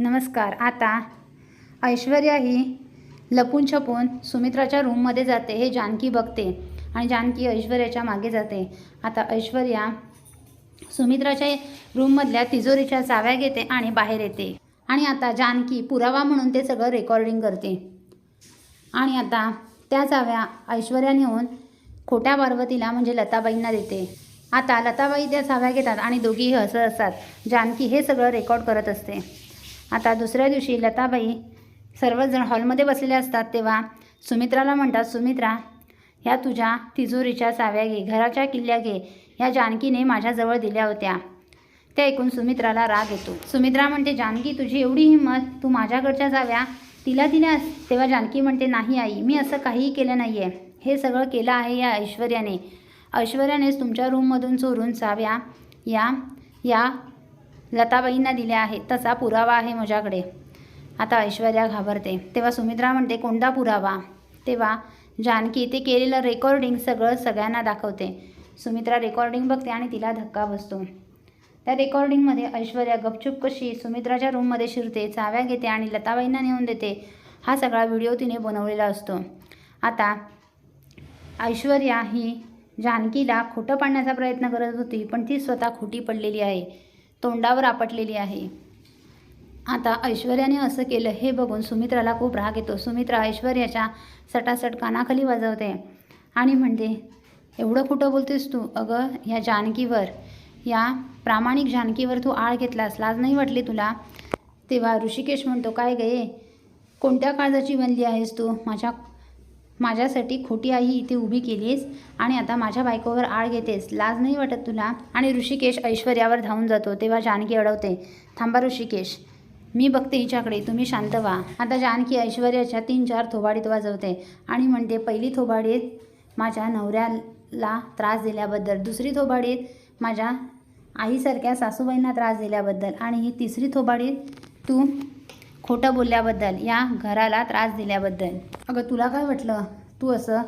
नमस्कार. आता ऐश्वर्या ही लपून छपून सुमित्राच्या रूममध्ये जाते. हे जानकी बघते आणि जानकी ऐश्वर्याच्या मागे जाते. आता ऐश्वर्या सुमित्राच्या रूममधल्या तिजोरीच्या चाव्या घेते आणि बाहेर येते. आणि आता जानकी पुरावा म्हणून ते सगळं रेकॉर्डिंग करते. आणि आता त्या चाव्या ऐश्वर्या नेऊन खोट्या पार्वतीला म्हणजे लताबाईंना देते. आता लताबाई त्या चाव्या घेतात आणि दोघीही हसत असतात. जानकी हे सगळं रेकॉर्ड करत असते. आता दुसऱ्या दिवशी लताबाई सर्वजण हॉलमध्ये बसलेले असतात तेव्हा सुमित्राला म्हणतात सुमित्रा ह्या तुझ्या तिजोरीच्या चाव्या घे घराच्या किल्ल्या घे. ह्या जानकीने माझ्याजवळ दिल्या होत्या. ते ऐकून सुमित्राला राग येतो. सुमित्रा म्हणते जानकी तुझी एवढी हिंमत तू माझ्याकडच्या जाव्या. तिला दिल्यास तेव्हा जानकी म्हणते नाही आई मी असं काहीही केलं नाही आहे हे सगळं केलं आहे या ऐश्वर्याने. ऐश्वर्यानेच तुमच्या रूममधून चोरून चाव्या या या लताबाईंना दिल्या आहेत तसा पुरावा आहे माझ्याकडे. आता ऐश्वर्या घाबरते. तेव्हा सुमित्रा म्हणते कोणता पुरावा? तेव्हा जानकी ते केलेलं रेकॉर्डिंग सगळं सगळ्यांना दाखवते. सुमित्रा रेकॉर्डिंग बघते आणि तिला धक्का बसतो. त्या रेकॉर्डिंगमध्ये ऐश्वर्या गपचूप कशी सुमित्राच्या रूममध्ये शिरते चाव्या घेते आणि लताबाईंना नेऊन देते. हा सगळा व्हिडिओ तिने बनवलेला असतो. आता ऐश्वर्या ही जानकीला खोटं पाडण्याचा प्रयत्न करत होती पण ती स्वतः खोटी पडलेली आहे. तोंडावर आपटलेली आहे. आता ऐश्वर्याने असं केलं हे बघून सुमित्राला खूप राग येतो. सुमित्रा ऐश्वर्याच्या सटासट कानाखाली वाजवते आणि म्हणते एवढं कुठं बोलतेस तू? अगं ह्या जानकीवर या प्रामाणिक जानकीवर तू आळ घेतलास. लाज नाही वाटली तुला? तेव्हा ऋषिकेश म्हणतो काय गे कोणत्या काळजाची बनली आहेस तू? माझ्या माझ्यासाठी खोटी आई इथे उभी केलीस आणि आता माझ्या बायकोवर आळ घेतेस. लाज नाही वाटत तुला? आणि ऋषिकेश ऐश्वर्यावर धावून जातो तेव्हा जानकी अडवते. थांबा ऋषिकेश. मी बघते हिच्याकडे. तुम्ही शांत व्हा. आता जानकी ऐश्वर्याच्या तीन चार थोबाडीत वाजवते आणि म्हणते पहिली थोबाडीत माझ्या नवऱ्याला त्रास दिल्याबद्दल दुसरी थोबाडीत माझ्या आईसारख्या सासूबाईंना त्रास दिल्याबद्दल आणि ही तिसरी थोबाडीत तू खोटं बोलल्याबद्दल या घराला त्रास दिल्याबद्दल. अगं तुला काय वाटलं? तू असं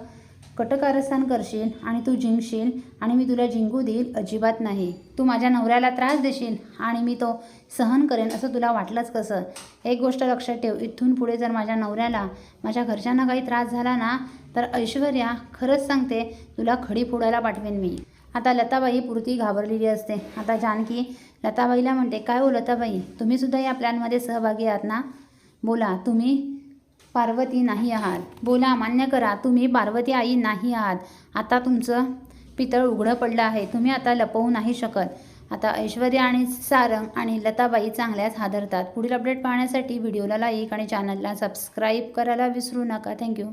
कटकारस्थान करशील आणि तू जिंकशील आणि मी तुला जिंकू देईल अजिबात नाही. तू माझ्या नवऱ्याला त्रास देशील आणि मी तो सहन करेन असं तुला वाटलंच कसं? एक गोष्ट लक्षात ठेव इथून पुढे जर माझ्या नवऱ्याला माझ्या घरच्यांना काही त्रास झाला ना तर ऐश्वर्या खरंच सांगते तुला खडी फोडायला पाठवेन मी. आता लताबाई पुरती घाबरलेली असते. आता जानकी लताबाईला म्हणते काय हो लताबाई? तुम्हीसुद्धा या प्लॅनमध्ये सहभागी आहात ना? बोला तुम्ही पार्वती नाही आहात. बोला मान्य करा तुम्ही पार्वती आई नाही आहात. आता तुमचं पितळ उघडं पडलं आहे. तुम्ही आता लपवू नाही शकत. आता ऐश्वर्या आणि सारंग आणि लताबाई चांगल्याच हादरतात. पुढील अपडेट पाहण्यासाठी व्हिडिओला लाईक आणि चॅनलला सबस्क्राईब करायला विसरू नका. थँक्यू.